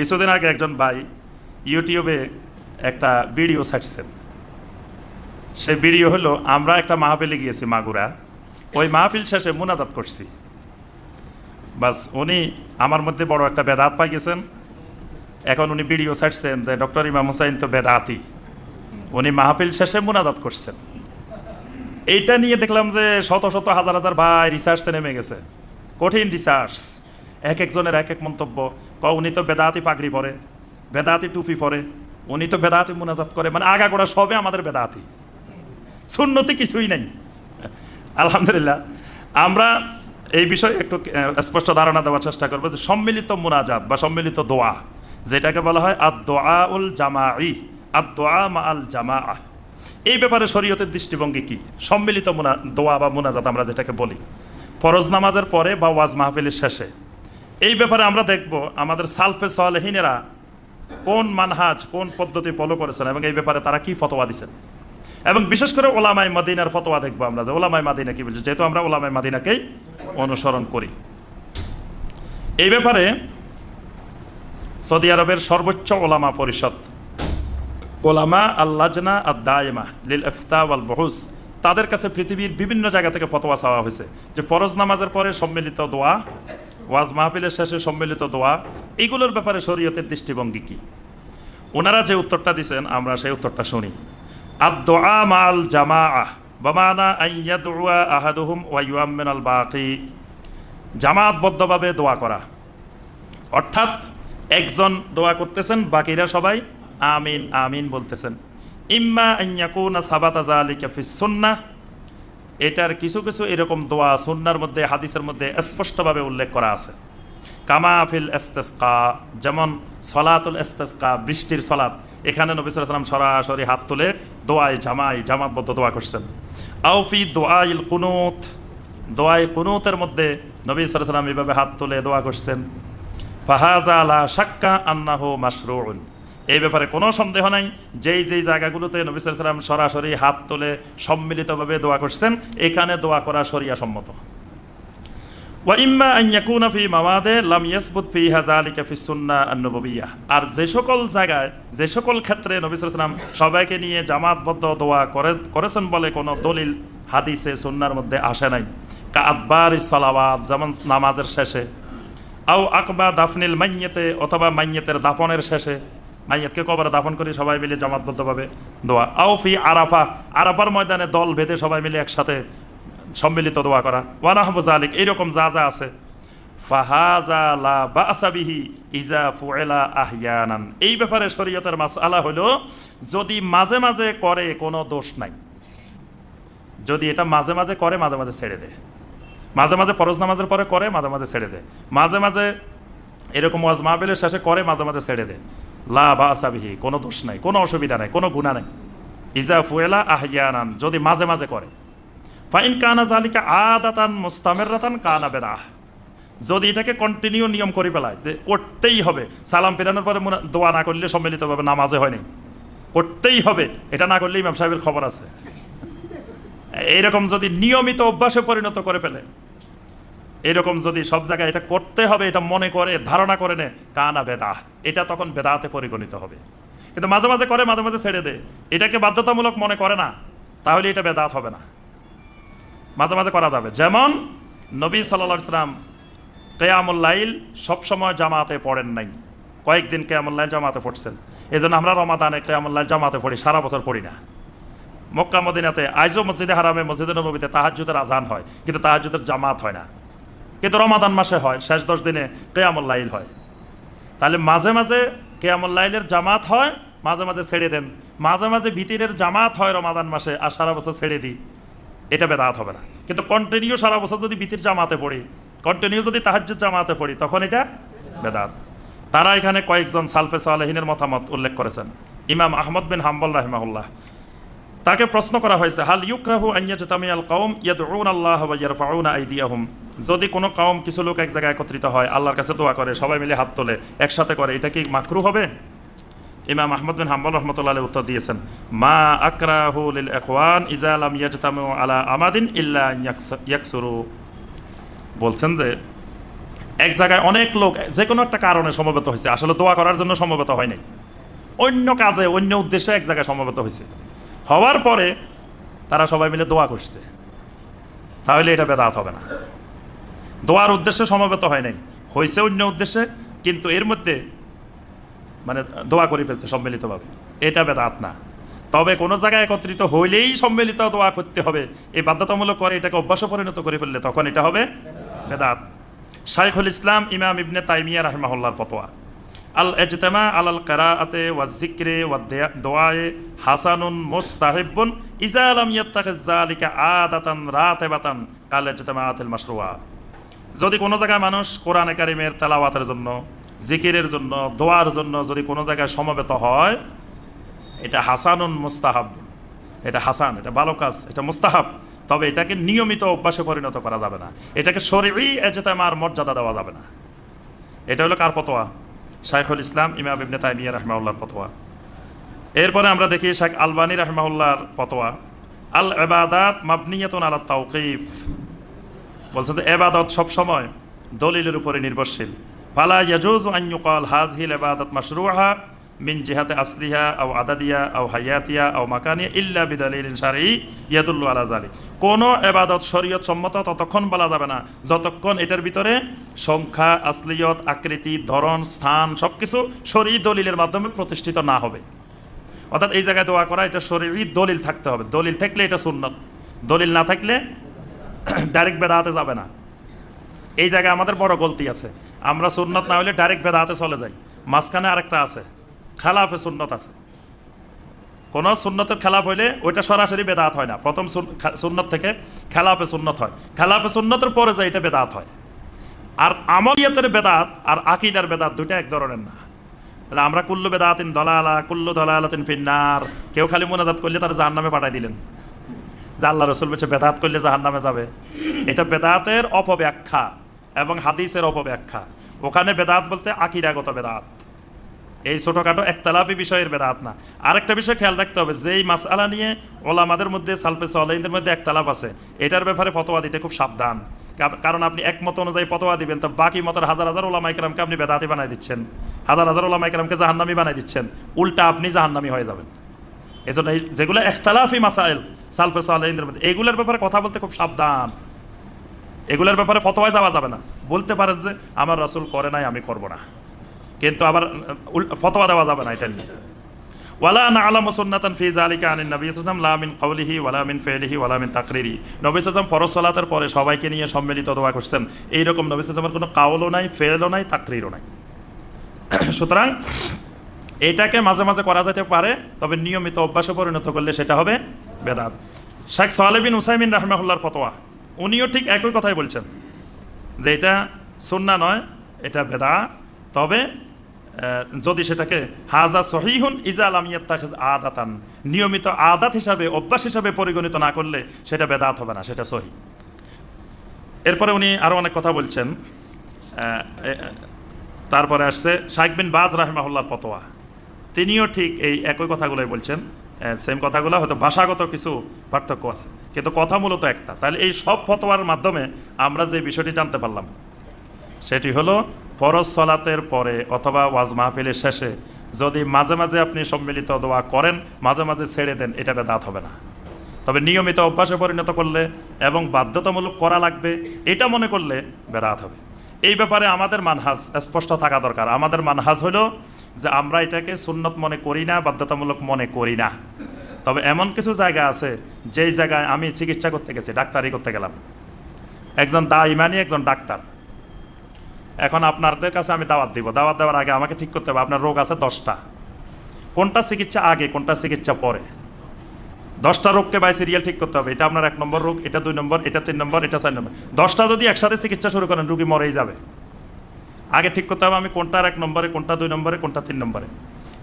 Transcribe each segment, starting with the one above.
কিছুদিন আগে একজন ভাই ইউটিউবে একটা ভিডিও ছাড়ছেন। সে ভিডিও হলো, আমরা একটা মাহফিলে গিয়েছি মাগুরা। ওই মাহফিল শেষে মুনাদাত করছি। বাস উনি আমার মধ্যে বড় একটা বেদাত পাই গেছেন। এখন উনি ভিডিও ছাড়ছেন যে ডক্টর ইমাম হুসাইন তো বেদাতি। উনি মাহফিল শেষে মুনাদাত করছেন। এইটা নিয়ে দেখলাম যে শত শত হাজার হাজার ভাই রিসার্চে নেমে গেছে। কঠিন রিসার্চ এক একজনের এক এক মন্তব্য। ক উনি তো বেদাতি পাগড়ি পরে, বেদাতি টুপি পরে, উনি তো বেদাতি মোনাজাত করে। মানে আগা গোড়া সবে আমাদের বেদাতি। শূন্যতে কিছুই নেই। আলহামদুলিল্লাহ। আমরা এই বিষয়ে একটু স্পষ্ট ধারণা দেওয়ার চেষ্টা করব যে সম্মিলিত মুনাজাত বা সম্মিলিত দোয়া, যেটাকে বলা হয় আদ দোয়া উল জামাই আদ দোয়া মা আল জামা এই ব্যাপারে শরীয়তের দৃষ্টিভঙ্গি কি? সম্মিলিত মুনা, দোয়া বা মুনাজাত আমরা যেটাকে বলি। ফরজ নামাজের পরে বা ওয়াজ মাহফিলের শেষে এই ব্যাপারে আমরা দেখব আমাদের সালফে সালেহিনেরা কোন মানহাজ, কোন পদ্ধতি ফলো করেছেন এবং এই ব্যাপারে তারা কি ফতোয়া দিচ্ছেন এবং বিশেষ করে ওলামাই মাদিনার ফতোয়া দেখব আমরা যে ওলামাই মাদিনা কি বলছে, যেহেতু আমরা ওলামাই মাদিনাকেই অনুসরণ করি। এই ব্যাপারে সৌদি আরবের সর্বোচ্চ ওলামা পরিষদ, ওলামা আল্লাজনা আর লিল ইফতা ওয়াল বহুস, তাদের কাছে পৃথিবীর বিভিন্ন জায়গা থেকে ফতোয়া চাওয়া হয়েছে যে ফরজ নামাজের পরে সম্মিলিত দোয়া ওয়াজ মাহফিলের শেষে সম্মিলিত দোয়া, এগুলোর ব্যাপারে শরীয়তের দৃষ্টিভঙ্গি কি? ওনারা যে উত্তরটা দিছেন, আমরা সেই উত্তরটা শুনি। আদ-দোয়া মাল জামা বামানা আইয়াদুয়া আহাদুহুম ওয়াইয়ামিন আল বাকি জামাতবদ্ধভাবে দোয়া করা। অর্থাৎ একজন দোয়া করতেছেন, বাকিরা সবাই আমিন আমিন বলতেছেন। ইম্মা আইয়াকুনা সাবাতা জালিকা ফিস সুন্নাহ এটার কিছু কিছু এরকম দোয়া সুন্নার মধ্যে, হাদিসের মধ্যে স্পষ্টভাবে উল্লেখ করা আছে। কামা ফিল এস্তেস্কা যেমন সলাতুল এস্তেস্কা বৃষ্টির সলাত এখানে নবী সাল্লাম সরাসরি হাত তুলে দোয়াই জামাই, জামাতবদ্ধ দোয়া করছেন। আউফি দোয়াইল কুনুত, দোয়াই কুনুতের মধ্যে নবী সাল্লাম এইভাবে হাত তুলে দোয়া করছেন। ফাহাজা আলা শাক্কা আন্নাহু মাসরুন এই ব্যাপারে কোনো সন্দেহ নাই। যেই যেই জায়গাগুলোতে নবী সাল্লাম সরাসরি হাত তুলে সম্মিলিতভাবে দোয়া করছেন, এখানে দোয়া করা শরিয়া সম্মত ওয়াইম্মা ফি মাওয়াদে লাম ইয়াসবুত ফিহা যালিকা ফি সুন্নাহ আন-নববিyyah। আর যে সকল জায়গায়, যে সকল ক্ষেত্রে নবী ওয়াসাল্লাম সবাইকে নিয়ে জামাতবদ্ধ দোয়া করে, করেছেন বলে কোনো দলিল হাদিসে, সুন্নার মধ্যে আসে নাই। কা আদবার সালাওয়াত, যেমন নামাজের শেষে, আও আকবা দাফনিল মাইয়াতে অথবা মাইয়াতের দাফনের শেষে মাইয়াতকে কবরে দাফন করে, সবাই মিলে জামাতবদ্ধভাবে দোয়া। আও ফি আরাফা, আরাফার ময়দানে দল ভেদে সবাই মিলে একসাথে সম্মিলিত দোয়া করা। ওয়ানাহবুজ আলিক এইরকম যা যা আছে। ফাহাজা লা ইজা আহিয়ানান। এই ব্যাপারে শরীয়তের মাস আলা হলো, যদি মাঝে মাঝে করে, কোনো দোষ নাই। যদি এটা মাঝে মাঝে করে, মাঝে মাঝে ছেড়ে দেয়। মাঝে মাঝে ফরজ নামাজের পরে করে, মাঝে মাঝে ছেড়ে দেয়। মাঝে মাঝে এরকম ওয়াজ মাহবিলের শেষে করে, মাঝে মাঝে ছেড়ে দেয়। লা বা আসাবিহি কোনো দোষ নাই, কোনো অসুবিধা নাই, কোনো গুণা নাই। ইজা ফুয়েলা আহিয়ানান যদি মাঝে মাঝে করে। ফাইন কানা জালিকা আদাতান মুস্তামেরাতান কানা বেদাহ। যদি এটাকে কন্টিনিউ নিয়ম করে ফেলায় যে করতেই হবে, সালাম ফেরানোর পরে দোয়া না করলে সম্মিলিতভাবে নামাজে হয়নি করতেই হবে, এটা না করলে ইমাম সাহেবের খবর আছে। এইরকম যদি নিয়মিত অভ্যাসে পরিণত করে ফেলে এরকম যদি সব জায়গায় এটা করতে হবে, এটা মনে করে, ধারণা করে নে কানা বেদা এটা তখন বেদাতে পরিগণিত হবে। কিন্তু মাঝে মাঝে করে, মাঝে মাঝে ছেড়ে দে। এটাকে বাধ্যতামূলক মনে করে না, তাহলে এটা বেদাত হবে না। মাঝে মাঝে করা যাবে। যেমন নবী সাল্লা সাল্লাম কেয়ামুল্লাইল সবসময় জামাতে পড়েন নাই। কয়েকদিন কেয়ামুল্লাইল জামাতে পড়ছেন। এই জন্য আমরা রমাদানে কেয়ামুল্লাইল জামাতে পড়ি, সারা বছর পড়ি না। মক্কা মদিনাতে, আইজো মসজিদে হারামে, মসজিদে নবীতে তাহাজুদের আজান হয়, কিন্তু তাহাজুদের জামাত হয় না। কিন্তু রমাদান মাসে হয়, শেষ দশ দিনে কেয়ামুল্লাইল হয়। তাহলে মাঝে মাঝে কেয়ামুল্লাইলের জামাত হয়, মাঝে মাঝে ছেড়ে দেন। মাঝে মাঝে ভিতিরের জামাত হয় রমাদান মাসে, আর সারা বছর ছেড়ে দিই। এটা বেদাত হবে না। কিন্তু কন্টিনিউ সারা বছর যদি ভিতির জামাতে পড়ি কন্টিনিউ যদি তাহাজ্জুদ জামাতে পড়ি, তখন এটা বেদাত। তারা এখানে কয়েকজন সালফে সালেহিনের মতামত উল্লেখ করেছেন। ইমাম আহমদ বিন হাম্বল রাহিমাহুল্লাহ। তাকে প্রশ্ন করা হয়েছে, হাল ইউকরাহু আইয়াজতামিয়াল কওম ইয়াদউন আল্লাহ ইয়ারফাউনা আইদিয়াহুম? যদি কোনো কওম কিছু লোক এক জায়গায় একত্রিত হয়, আল্লাহর কাছে দোয়া করে, সবাই মিলে হাত তোলে, একসাথে করে, এটা কি মাকরু হবে? ইমাম আহমদ বিন হাম্বল রহমতুল্লাহ আলাইহি উত্তর দিয়েছেন, মা আকরাহু লিল ইখওয়ান ইজা লাম ইয়াজতামিউ আলা আমাদিন ইল্লা ইয়াকসুরু। বলছেন যে, এক জায়গায় অনেক লোক যে কোনো একটা কারণে সমবেত হয়েছে, আসলে দোয়া করার জন্য সমবেত হয় নাই। অন্য কাজে, অন্য উদ্দেশ্যে এক জায়গায় সমবেত হয়েছে। হওয়ার পরে তারা সবাই মিলে দোয়া করছে। তাহলে এটা বেদাত হবে না। দোয়ার উদ্দেশ্যে সমবেত হয় নাই। হয়েছে অন্য উদ্দেশ্যে, কিন্তু এর মধ্যে মানে দোয়া করে ফেলছে সম্মিলিতভাবে। এটা বেদাত না। তবে কোনো জায়গায় একত্রিত হইলেই সম্মিলিত দোয়া করতে হবে। এই বাধ্যতামূলক করে এটাকে অভ্যাসে পরিণত করে ফেললে তখন এটা হবে বেদাত। শাইখুল ইসলাম ইমাম ইবনে তাইমিয়া রাহমাহুল্লাহর ফতোয়া। আল এজতেমা আল আলাল কারাআতে ওয়া জিক্রে ওয়া দেয়া- দোয়ায়ে হাসানুন মুস্তাহিব্বুন, ইজা লাম ইয়াত্তাখিজ যালিকা আদাতান রাতিবাতান কাল ইজতেমাআতিল মাশরুআ যদি কোনো জায়গায় মানুষ কোরআনে কারিমের তেলাওয়াতের জন্য জিকিরের জন্য, দোয়ার জন্য যদি কোনো জায়গায় সমবেত হয়, এটা হাসানুন মুস্তাহাব এটা হাসান, এটা ভালো কাজ, এটা মুস্তাহাব। তবে এটাকে নিয়মিত অভ্যাসে পরিণত করা যাবে না। এটাকে শরীরই এজেতামার মর্যাদা দেওয়া যাবে না। এটা হলো কার ফতোয়া? শাইখুল ইসলাম, ইমাম ইবনে তাইমিয়া রহমাউল্লার ফতোয়া। এরপরে আমরা দেখি শাইখ আলবানী রহমাউল্লার ফতোয়া। আল এবাদাত মাবনিয়াতুন আলা তাওকিফ। বলছেন যে এবাদত সবসময় দলিলের উপরে নির্ভরশীল। ফালা ইয়াজুজ আন ইউকাল হাযহিল এবাদত মাশরুহা মিন জিহাতে আসলিহা আও আদাদিয়া আও হায়াতিয়া আও মাকানিয়া ইল্লা বিদালিলিন শারঈ ইয়াদুল্লু আলা যালিক। কোনো এবাদত শরীয়ত সম্মত ততক্ষণ বলা যাবে না। যতক্ষণ এটার ভিতরে সংখ্যা, আসলিয়ত, আকৃতি, ধরন, স্থান সবকিছু শরী দলিলের মাধ্যমে প্রতিষ্ঠিত না হবে। অর্থাৎ এই জায়গায় দোয়া করা, এটা শরীরই দলিল থাকতে হবে। দলিল থাকলে এটা সুন্নত। দলিল না থাকলে ডাইরেক্ট বেদাতে যাবে না। এই জায়গায় আমাদের বড় গলতি আছে। আমরা সুন্নত না হলে ডাইরেক্ট বেদাতে চলে যাই। মাঝখানে আরেকটা আছে। খেলাফে সুন্নত আছে। কোন সুন্নতের খেলাফ হইলে ওইটা সরাসরি বেদাত হয় না। প্রথম সুন- সুন্নত থেকে খেলাফে সুন্নত হয়। খেলাফে সুন্নতের পরে যায় এটা বেদাত হয়। আর আমলিয়াতের বেদাত আর আকিদার বেদাত দুইটা এক ধরনের না। তাহলে আমরা কুল্লু বেদাতিন দলালা, কুল্লু দলালাতিন ফিন্নার। কেউ খালি মোনাজাত করলে তার জাহান নামে পাঠাই দিলেন। যে আল্লাহ রসুল বলছে, বেদাত করলে জাহান নামে যাবে। এটা বেদাতের অপব্যাখ্যা এবং হাদিসের অপব্যাখ্যা। ওখানে বেদাত বলতে আকিরাগত বেদাত। এই ছোটোখাটো একতলাপি বিষয়ের বেদাত না আরেকটা বিষয় খেয়াল রাখতে হবে, যেই মাসআলা নিয়ে ওলামাদের মধ্যে, সালফে সালাইনদের মধ্যে একতলাপ আছে, এটার ব্যাপারে ফতোয়া দিতে খুব সাবধান। কারণ আপনি একমত অনুযায়ী ফতোয়া দিবেন, তো বাকি মতের হাজার হাজার ওলামা ইকরামকে আপনি বেদাতি বানাই দিচ্ছেন। হাজার হাজার ওলামা ইকরামকে জাহান্নামি বানাই দিচ্ছেন। উল্টা আপনি জাহান্নামি হয়ে যাবেন। এই জন্য এই যেগুলো একতলাফি মাসাইল সালফে সালাইনদের মধ্যে, এগুলোর ব্যাপারে কথা বলতে খুব সাবধান। এগুলোর ব্যাপারে ফতোয়ায় যাওয়া যাবে না। বলতে পারেন যে, আমার রাসূল করে নাই, আমি করব না। কিন্তু আবার ফতোয়া দেওয়া যাবে না এটা নিয়ে ওয়ালা নাআলাম সুন্নাতান ফি যালিকা আনিন নবী সাল্লাল্লাহু লা মিন কওলিহি ওয়ালা মিন ফি'লিহি ওয়ালা মিন তাকরিরি। নবী সাল্লাল্লাহু ফরজ পরে সবাইকে নিয়ে সম্মিলিত দোয়া করছেন। এই রকম নবী সাল্লাল্লাহু কোনো কাউলও নাই, ফেলও নাই, তাকরিরও নাই। সুতরাং এটাকে মাঝে মাঝে করা যেতে পারে, তবে নিয়মিত অভ্যাসে পরিণত করলে সেটা হবে বেদাত। শেখ সালেবিন উসাইমিন রাহমাহুল্লাহর ফতোয়া, উনিও ঠিক একই কথাই বলছেন যে এটা সুন্না নয়, এটা বেদা তবে যদি সেটাকে হাজা সহিহুন ইজা আলামিয়াত তাখিজ আদাতান, নিয়মিত আদাত হিসাবে, অভ্যাস হিসাবে পরিগণিত না করলে সেটা বেদাত হবে না, সেটা সহি। এরপরে উনি আরও অনেক কথা বলছেন। তারপরে আসছে শাইখ বিন বাজ রাহমাহুল্লাহর ফতোয়া। তিনিও ঠিক এই একই কথাগুলোই বলছেন। সেম কথাগুলো, হয়তো ভাষাগত কিছু পার্থক্য আছে। কিন্তু কথা মূলত একটা। তাহলে এই সব ফতোয়ার মাধ্যমে আমরা যে বিষয়টি জানতে পারলাম, সেটি হলো ফরজ সলাতের পরে অথবা ওয়াজ মাহফিলের শেষে যদি মাঝে মাঝে আপনি সম্মিলিত দোয়া করেন, মাঝে মাঝে ছেড়ে দেন, এটা বেদাত হবে না। তবে নিয়মিত অভ্যাসে পরিণত করলে এবং বাধ্যতামূলক করা লাগবে, এটা মনে করলে বেদাত হবে। এই ব্যাপারে আমাদের মানহাজ স্পষ্ট থাকা দরকার। আমাদের মানহাজ হলো যে আমরা এটাকে সুন্নত মনে করি না, বাধ্যতামূলক মনে করি না। তবে এমন কিছু জায়গা আছে, যেই জায়গায় আমি চিকিৎসা করতে গেছি, ডাক্তারি করতে গেলাম। একজন দা ইমানি একজন ডাক্তার। এখন আপনাদের কাছে আমি দাওয়াত দিব। দাওয়াত দেওয়ার আগে আমাকে ঠিক করতে হবে, আপনার রোগ আছে দশটা। কোনটা চিকিৎসা আগে, কোনটা চিকিৎসা পরে? দশটা রোগকে বাই সিরিয়াল ঠিক করতে হবে। এটা আপনার এক নম্বর রোগ, এটা দুই নম্বর, এটা তিন নম্বর, এটা চার নম্বর। দশটা যদি একসাথে চিকিৎসা শুরু করেন, রুগী মরেই যাবে। আগে ঠিক করতে হবে আমি কোনটার এক নম্বরে, কোনটা দুই নম্বরে, কোনটা তিন নম্বরে।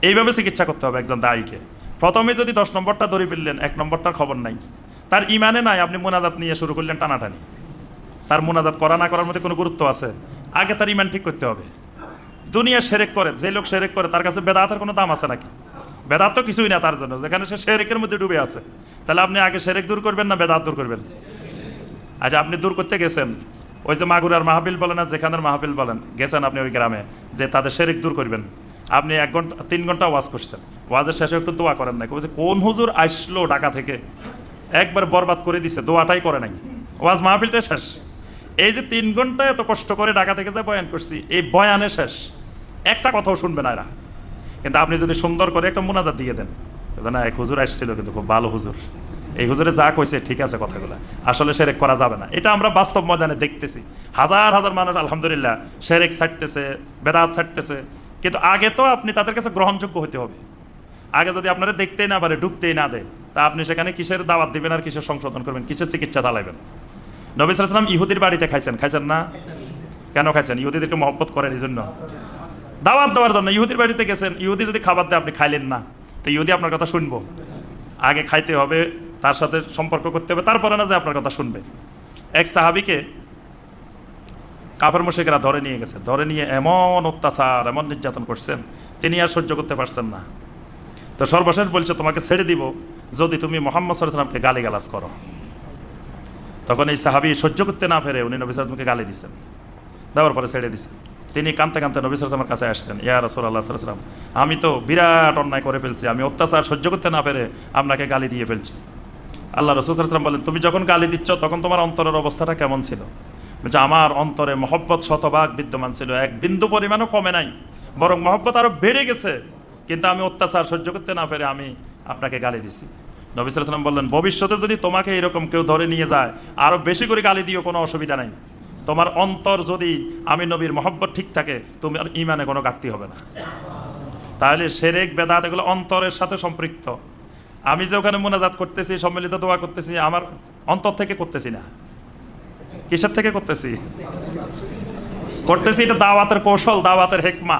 এইভাবে চিকিৎসা করতে হবে একজন দায়ীকে। প্রথমে যদি দশ নম্বরটা ধরে ফেললেন, এক নম্বরটার খবর নাই। তার ইমানে নাই, আপনি মোনাজাত নিয়ে শুরু করলেন টানাটানি। তার মোনাজাত করা না করার মধ্যে কোনো গুরুত্ব আছে? আগে তার ইমান ঠিক করতে হবে। দুনিয়া সেরেক করে, যে লোক সেরেক করে, তার কাছে বেদাতের কোনো দাম আছে নাকি? বেদাত তো কিছুই না তার জন্য, যেখানে সে সেরেকের মধ্যে ডুবে আছে। তাহলে আপনি আগে সেরেক দূর করবেন না বেদাত দূর করবেন? আচ্ছা আপনি দূর করতে গেছেন, ওই যে মাগুরার মাহবিল বলেন আর যেখানের মাহবিল বলেন, গেছেন আপনি ওই গ্রামে, যে তাদের শেরিক দূর করবেন। আপনি এক ঘণ্টা, তিন ঘণ্টা ওয়াজ করছেন। ওয়াজের শেষে একটু দোয়া করেন না বলছে কোন হুজুর আসলো ঢাকা থেকে? একবার বরবাদ করে দিছে, দোয়াটাই করে নাই। ওয়াজ মাহফিলটা শেষ। এই যে তিন ঘণ্টা এত কষ্ট করে ঢাকা থেকে যে বয়ান করছি, এই বয়ানে শেষ। একটা কথাও শুনবে না এরা। কিন্তু আপনি যদি সুন্দর করে একটা মুনাদাত দিয়ে দেন না, এক হুজুর আসছিল কিন্তু খুব ভালো হুজুর। এই হুজুরে যা কইছে, ঠিক আছে কথাগুলো। আসলে সেরেক করা যাবে না। এটা আমরা বাস্তব ময়দানে দেখতেছি। হাজার হাজার মানুষ, আলহামদুলিল্লাহ, সেরেক ছাড়তেছে, বেদাত ছাড়তেছে। কিন্তু আগে তো আপনি তাদের কাছে গ্রহণযোগ্য হতে হবে। আগে যদি আপনারা দেখতেই না পারে, ঢুকতেই না দেয়, তা আপনি সেখানে কিসের দাওয়াত দিবেন আর কিসের সংশোধন করবেন, কিসের চিকিৎসা চালাবেন নবী সালাম ইহুদির বাড়িতে খাইছেন। খাইছেন না? কেন খাইছেন? ইহুদিদেরকে মহব্বত করেন এই জন্য দাওয়াত দেওয়ার জন্য ইহুদির বাড়িতে গেছেন। ইহুদি যদি খাবার দেয়, আপনি খাইলেন না। তো ইহুদি আপনার কথা শুনব। আগে খাইতে হবে, তার সাথে সম্পর্ক করতে হবে, তারপরে না যে আপনার কথা শুনবে। এক সাহাবিকে কাপড় মোশেকেরা ধরে নিয়ে গেছে। ধরে নিয়ে এমন অত্যাচার, এমন নির্যাতন করছেন। তিনি আর সহ্য করতে পারছেন না। তো সর্বশেষ বলছে, তোমাকে ছেড়ে দিব যদি তুমি মোহাম্মদ সাল্লামকে গালি গালাজ করো। তখন এই সাহাবি সহ্য করতে না ফেরে উনি নবী সালামকে গালি দিছেন। দেওয়ার পরে ছেড়ে দিছেন তিনি কাঁদতে কাঁদতে নবী সালামের কাছে আসছেন, ইয়া রসুল আল্লাহ সাল্লাম আমি তো বিরাট অন্যায় করে ফেলছি, আমি অত্যাচার সহ্য করতে না পেরে আপনাকে গালি দিয়ে ফেলছি। আল্লাহ রসুল সাল্লাম বলেন, তুমি যখন গালি দিচ্ছ, তখন তোমার অন্তরের অবস্থাটা কেমন ছিল? বলছে, আমার অন্তরে মহব্বত শতভাগ বিদ্যমান ছিল, এক বিন্দু পরিমাণও কমে নাই, বরং মহব্বত আরও বেড়ে গেছে, কিন্তু আমি অত্যাচার সহ্য করতে না পেরে আমি আপনাকে গালি দিছি। নবী সাল্লাম বললেন, ভবিষ্যতে যদি তোমাকে এরকম কেউ ধরে নিয়ে যায় আরও বেশি করে গালি দিও, কোনো অসুবিধা নাই। তোমার অন্তর যদি আমি নবীর মহব্বত ঠিক থাকে তুমি আর ইমানে কোনো ঘাটতি হবে না। তাহলে সেরেক, বেদাত এগুলো অন্তরের সাথে সম্পৃক্ত। আমি যে ওখানে মোনাজাত করতেছি, সম্মিলিত দোয়া করতেছি, আমার অন্তর থেকে করতেছি না। কিসের থেকে করতেছি? করতেছি এটা দাওয়াতের কৌশল, দাওয়াতের হেকমা।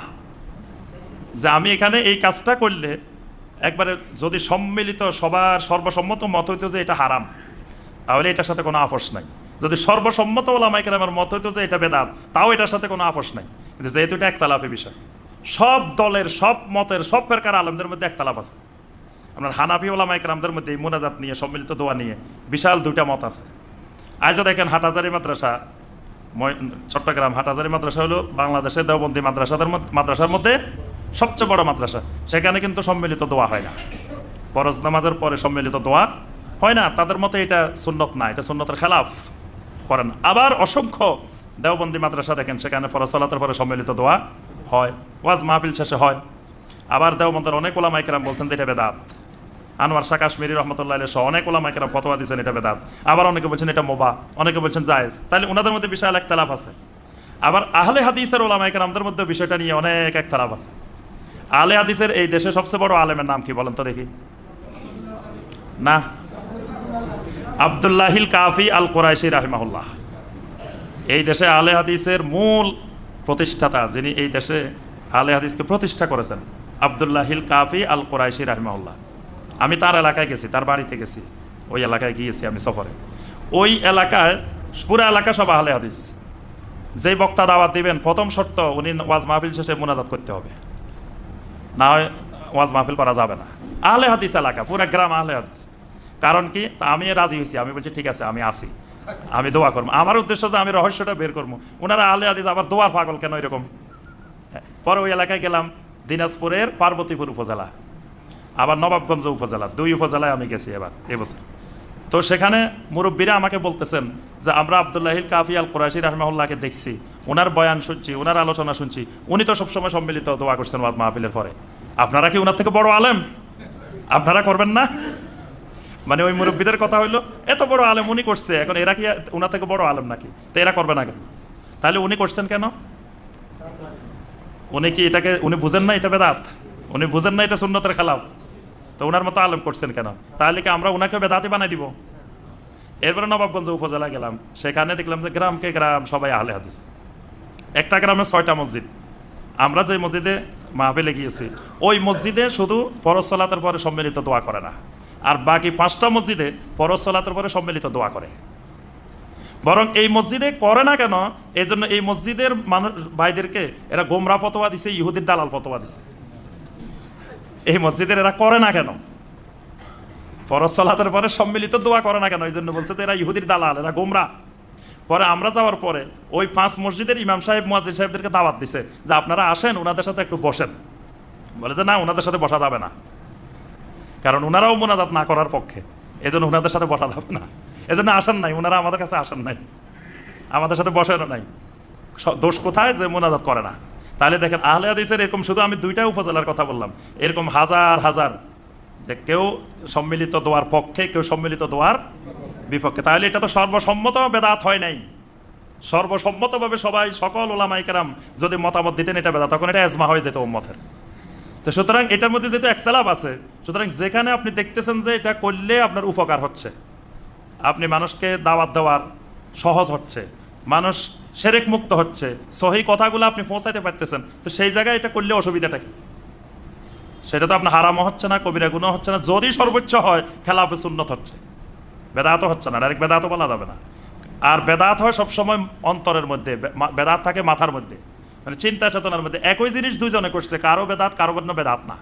যে আমি এখানে এই কাজটা করলে একবারে যদি সম্মিলিত সবার সর্বসম্মত মত হইতো যে এটা হারাম, তাহলে এটার সাথে কোনো আপোষ নাই। যদি সর্বসম্মত ওলামাইকের আমার মত হইতো যে এটা বেদাত, তাও এটার সাথে কোনো আপোষ নাই। কিন্তু যেহেতু এটা একতালাফি বিষয়, সব দলের, সব মতের, সব প্রকার আলমদের মধ্যে একতালাফ আছে। আপনার হানাফি ওলামাইকরামদের মধ্যে এই মোনাজাত নিয়ে, সম্মিলিত দোয়া নিয়ে বিশাল দুইটা মত আছে। আজও দেখেন হাটাজারি মাদ্রাসা চট্টগ্রাম হাটাজারি মাদ্রাসা হলো বাংলাদেশের দেওবন্দি মাদ্রাসাদের মাদ্রাসার মধ্যে সবচেয়ে বড় মাদ্রাসা। সেখানে কিন্তু সম্মিলিত দোয়া হয় না। পরজ নামাজের পরে সম্মিলিত দোয়া হয় না। তাদের মতে এটা সুন্নত না, এটা সুন্নতের খেলাফ করেন। আবার অসংখ্য দেওবন্দি মাদ্রাসা দেখেন, সেখানে ফরজ সালাতের পরে সম্মিলিত দোয়া হয়, ওয়াজ মাহফিল শেষে হয়। আবার দেওবন্দের অনেক ওলামাইকেরাম বলছেন এটা বেদাত। আনোয়ার শাহ কাশ্মীরি রহমতুল্লাহ সহ অনেক ওলামাইকেরাম ফতোয়া দিচ্ছেন এটা বেদাত। আবার অনেকে বলছেন এটা মোবা, অনেকে বলছেন জায়েজ। তাহলে ওনাদের মধ্যে বিশাল এক তালাফ আছে। আবার আহলে হাদিসের ওলামাইকেরামদের মধ্যে বিষয়টা নিয়ে অনেক এক তালাফ আছে। আলে হাদিসের এই দেশে সবচেয়ে বড় আলেমের নাম কি বলেন তো দেখি। না? আবদুল্লাহিল কাফি আল কোরাইশি রাহিমাহুল্লাহ। এই দেশে আলে হাদিসের মূল প্রতিষ্ঠাতা যিনি এই দেশে আলে হাদিসকে প্রতিষ্ঠা করেছেন, আবদুল্লাহিল কাফি আল কোরাইশি রাহিমাহুল্লাহ। আমি তার এলাকায় গেছি, তার বাড়িতে গেছি। ওই এলাকায় গিয়েছি আমি সফরে। ওই এলাকায়, পুরো এলাকা সব আহলে হাদিস। যেই বক্তা দাওয়াত দিবেন, প্রথম শর্ত উনি ওয়াজ মাহফিল শেষে মোনাজাত করতে হবে। না হয় ওয়াজ মাহফিল করা যাবে না। আহলে হাদিস এলাকা পুরো গ্রাম আহলে হাদিস। কারণ কি? আমি রাজি হয়েছি আমি বলছি ঠিক আছে আমি আসি। আমি দোয়া করব। আমার উদ্দেশ্য তো আমি রহস্যটা বের করব। ওনারা আহলে হাদিস আবার দোয়ার পাগল কেন এরকম? হ্যাঁ, পরে ওই এলাকায় গেলাম দিনাজপুরের পার্বতীপুর উপজেলা আবার নবাবগঞ্জ উপজেলা দুই উপজেলায় আমি গেছি এবার এবছর তো সেখানে মুরব্বীরা আমাকে বলতেছেন যে, আমরা আবদুল্লাহিল কাফি আল কোরআশি রহমাউল্লাহকে দেখছি। ওনার বয়ান শুনছি ওনার আলোচনা শুনছি। উনি তো সবসময় সম্মিলিত দোয়া করছেন ওয়াজ মাহফিলের পরে। আপনারা কি ওনার থেকে বড় আলেম? আপনারা করবেন না? মানে ওই মুরব্বীদের কথা হইল, এত বড় আলেম উনি করছে, এখন এরা কি ওনার থেকে বড় আলেম নাকি? তো এরা করবে না কেন? তাহলে উনি করছেন কেন? উনি কি এটাকে, উনি বুঝেন না এটা বেদাত? উনি বুঝেন না এটা সুন্নতের খেলাফ? তো ওনার মতো আলেম করছেন কেন? তাহলে কি আমরা ওনাকে বেদাতি বানাই দিব? এরপরে নবাবগঞ্জ উপজেলা গেলাম, সেখানে দেখলাম যে গ্রামকে গ্রাম, সবাই আহলে হাদিস। একটা গ্রামে ছয়টা মসজিদ। আমরা যে মসজিদে মাহফিলে গিয়েছি, ওই মসজিদে শুধু পরশ সালাতের পরে সম্মিলিত দোয়া করে না, আর বাকি পাঁচটা মসজিদে পরশ সালাতের পরে সম্মিলিত দোয়া করে। বরং এই মসজিদে করে না কেন? এই জন্য এই মসজিদের মানুষ ভাইদেরকে এরা গোমরা ফতোয়া দিছে, ইহুদির দালাল ফতোয়া দিছে। এই মসজিদের এরা করে না কেন? ফরজ সলাতের পরে সম্মিলিত দোয়া করে না কেন? এই জন্য বলছে যে এরা ইহুদির দালাল, এরা গোমরা। পরে আমরা যাওয়ার পরে ওই পাঁচ মসজিদের ইমাম সাহেব, মুয়াজ্জিন সাহেবদেরকে দাওয়াত দিছে যে আপনারা আসেন ওনাদের সাথে একটু বসেন। বলে যে না ওনাদের সাথে বসা যাবে না। কারণ ওনারাও মোনাজাত না করার পক্ষে। এজন্য ওনাদের সাথে বসা যাবে না। এজন্য আসেন নাই ওনারা আমাদের কাছে আসেন নাই। আমাদের সাথে বসেনও নাই। দোষ কোথায়? যে মোনাজাত করে না। তাহলে দেখেন, আহলে হাদিসের এরকম শুধু আমি দুইটা উপজেলার কথা বললাম। এরকম হাজার হাজার যে কেউ সম্মিলিত দোয়ার পক্ষে, কেউ সম্মিলিত দোয়ার বিপক্ষে। তাহলে এটা তো সর্বসম্মত বেদাত হয় নাই। সর্বসম্মতভাবে সবাই, সকল ওলামাইকেরাম যদি মতামত দিতেন এটা বেদা তখন এটা এজমা হয়ে যেত উম্মতের। তো সুতরাং এটার মধ্যে যেহেতু একতলাপ আছে, সুতরাং যেখানে আপনি দেখতেছেন যে এটা করলে আপনার উপকার হচ্ছে। আপনি মানুষকে দাওয়াত দেওয়ার সহজ হচ্ছে। মানুষ সেরেক মুক্ত হচ্ছে। সহি কথাগুলো আপনি পৌঁছাইতে পারতেছেন। তো সেই জায়গায় এটা করলে অসুবিধাটা কি? সেটা তো আপনার হারামও হচ্ছে না, কবিরা গুণও হচ্ছে না। যদি সর্বোচ্চ হয়, খেলাফে সুন্নত হচ্ছে। বেদাত হচ্ছে না, ডাইরেক্ট বেদাতও বলা যাবে না। আর বেদাত হয় সবসময় অন্তরের মধ্যে বেদাত থাকে মাথার মধ্যে। মানে চিন্তা চেতনার মধ্যে। একই জিনিস দুইজনে করছে, কারও বেদাত, কারও জন্য বেদাত না।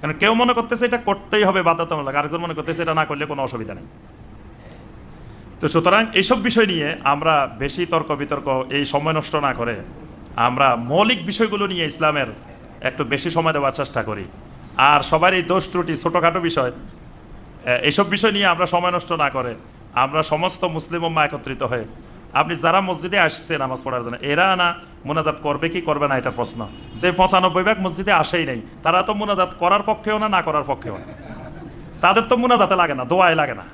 কারণ কেউ মনে করতেছে এটা করতেই হবে, বাধ্যতামূলক। আরেকজন মনে করতেছে এটা না করলে কোনো অসুবিধা নেই। তো সুতরাং এইসব বিষয় নিয়ে আমরা বেশি তর্ক বিতর্ক এই সময় নষ্ট না করে আমরা মৌলিক বিষয়গুলো নিয়ে ইসলামের একটু বেশি সময় দেওয়ার চেষ্টা করি। আর সবার এই দোষ ত্রুটি, ছোটোখাটো বিষয় এইসব বিষয় নিয়ে আমরা সময় নষ্ট না করে আমরা সমস্ত মুসলিম উম্মা একত্রিত হয়ে আপনি যারা মসজিদে আসছে নামাজ পড়ার জন্য, এরা না মোনাজাত করবে কি করবে না এটা প্রশ্ন। যে পঁচানব্বই ভাগ মসজিদে আসেই নেই, তারা তো মোনাজাত করার পক্ষেও না না করার পক্ষেও না। তাদের তো মোনাজাতে লাগে না দোয়ায় লাগে না।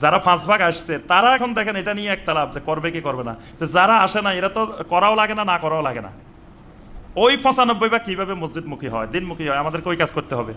যারা পাঁচ ভাগ আসছে, তারা এখন দেখেন এটা নিয়ে একটা লাভ, যে করবে কি করবে না। তো যারা আসে না, এরা তো করাও লাগে না না করাও লাগে না। ওই পঁচানব্বই ভাগ কীভাবে মসজিদমুখী হয়, দিনমুখী হয়, আমাদেরকে ওই কাজ করতে হবে।